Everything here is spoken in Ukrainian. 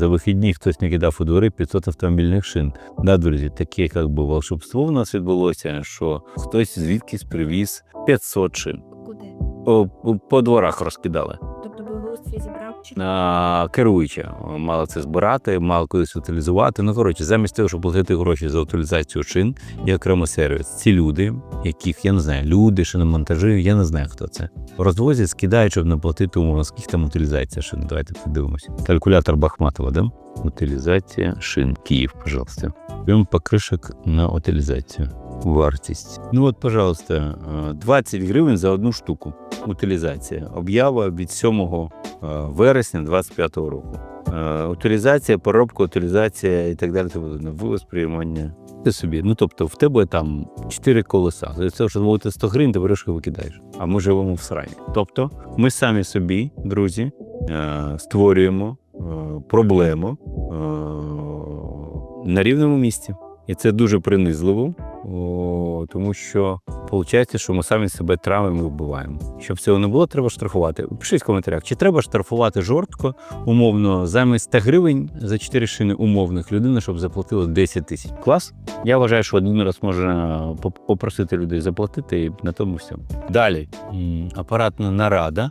За вихідні хтось накидав у двори 500 автомобільних шин. Да, друзі, таке як би волшебство у нас відбулося, що хтось звідкись привіз 500 шин. Куди? О, по дворах розкидали. Тобто керуюча мала це збирати, мала кудись утилізувати. Ну коротше, замість того, щоб платити гроші за утилізацію шин і окремо сервіс. Ці люди, яких я не знаю, люди, шиномонтажі, я не знаю, хто це. Розвозять, скидають, щоб не платити умовно, скільки там утилізація шин. Давайте подивимося. Калькулятор Бахматова, да? Утилізація шин. Київ, пожалуйста. Прям покришок на утилізацію. Вартість. Ну от, пожалуйста, е, 20 гривень за одну штуку. Утилізація. Об'ява від 7 е, вересня 25 року. Е, Утилізація, поробка, утилізація і так далі. тому подібне. Вивоз приймання. Ти собі. Ну тобто, в тебе там 4 колеса. За це, що замовити 100 гривень, ти береш викидаєш. А ми живемо в срані. Тобто, ми самі собі, друзі, е, створюємо проблему на рівному місці. І це дуже принизливо, тому що виходить, що ми самі себе травимо вбиваємо. Щоб цього не було, треба штрафувати. Пишіть в коментарях, чи треба штрафувати жорстко, умовно, замість 100 гривень за 4 шини умовних людини, щоб заплатила 10 тисяч. Клас. Я вважаю, що один раз можна попросити людей заплатити і на тому все. Далі апаратна нарада